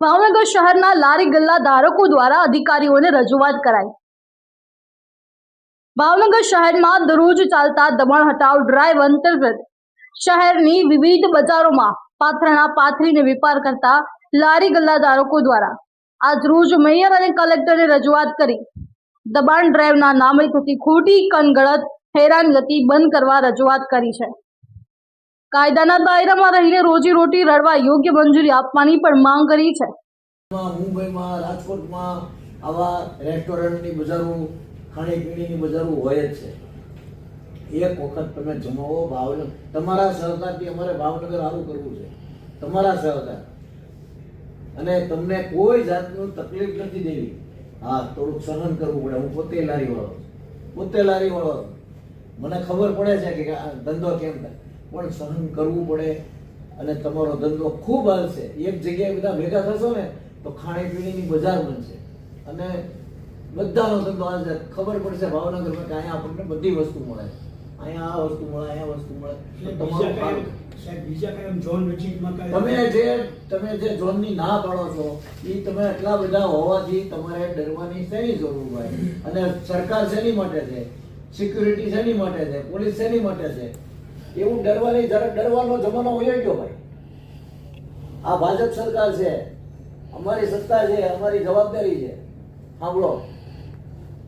ભાવનગર શહેરના લારી ગલ્લા ધારકો દ્વારા અધિકારીઓને રજૂઆત કરાઈ. ભાવનગર શહેરમાં દરરોજ ચાલતા દબાણ હટાવ ડ્રાઈવ અંતર્ગત શહેરની વિવિધ બજારોમાં પાથરણા, પાથરીને વેપાર કરતા લારી ગલ્લાધારકો દ્વારા આજ રોજ મેયર અને કલેક્ટરને રજૂઆત કરી. દબાણ ડ્રાઈવના નામે થતી ખોટી કનગળત, હેરાનગતિ બંધ કરવા રજૂઆત કરી છે. કાયદાના દાયરામાં રહીને રોજી રોટી રળવા યોગ્ય મંજૂરી આપવાની પણ માંગ કરી છે. મુંબઈમાં, રાજકોટમાં આવા રેસ્ટોરન્ટની બજારો ખાણીપીણીની બજારો હોય જ છે. એક વખત તમે જમાવો, ભાવનગર, તમારા સહકારથી અમારે ભાવનગર સારું કરવું છે. તમારા સહકાર. અને તમને કોઈ જાતનું તકલીફ નથી દેવી. હા, થોડુંક સહન કરવું પડે. હું પોતે લારી વાળો પોતે લારી વાળો મને ખબર પડે છે કે ધંધો કેમ થાય. પણ સહન કરવું પડે અને તમારો ધંધો ખૂબ હાલશે. એક જગ્યાએ બધા ભેગા થશો ને તો ખાણીપીણીની બજાર બનશે. અને બધાનો ધંધો હાલશે ખબર પડશે ભાવનગરમાં કે અહીંયા આપણને બધી વસ્તુ મળે. અહીંયા આ વસ્તુ મળે અહીંયા વસ્તુ મળે. તમારું તમે જે તમે જે ઝોનની ના પાડો છો એ તમે એટલા બધા હોવાથી તમારે ડરવાની શેની જરૂર હોય? અને સરકાર શેની માટે છે? સિક્યુરિટી શેની માટે છે? પોલીસ શેની માટે છે? એવું ડરવાની જરા ડરવાનો જમાનો હોય ગયો ભાઈ. આ ભાજપ સરકાર છે, અમારી સત્તા છે, અમારી જવાબદારી છે. સાંભળો,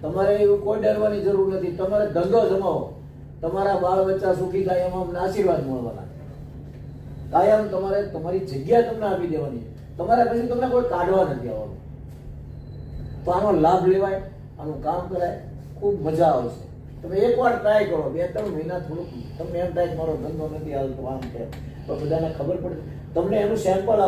તમારે એવું કોઈ ડરવાની જરૂર નથી. તમારે ધંધો જમાવો. તમારા બાળ બચ્ચા સુખી થાય એમાં અમને આશીર્વાદ મળવાના કાયમ તમારે તમારી જગ્યા તમને આપી દેવાની તમારા પછી તમને કોઈ કાઢવા નથી આવવાનું. તો આનો લાભ લેવાય, આનું કામ કરાય, ખૂબ મજા આવશે. તમે એકવાર ટ્રાય કરો. બે ત્રણ મહિના થોડુંક તમને એમ થાય મારો ધંધો નથી હાલતો, આમ તેમ. પણ બધાને ખબર પડે. તમને એનું સેમ્પલ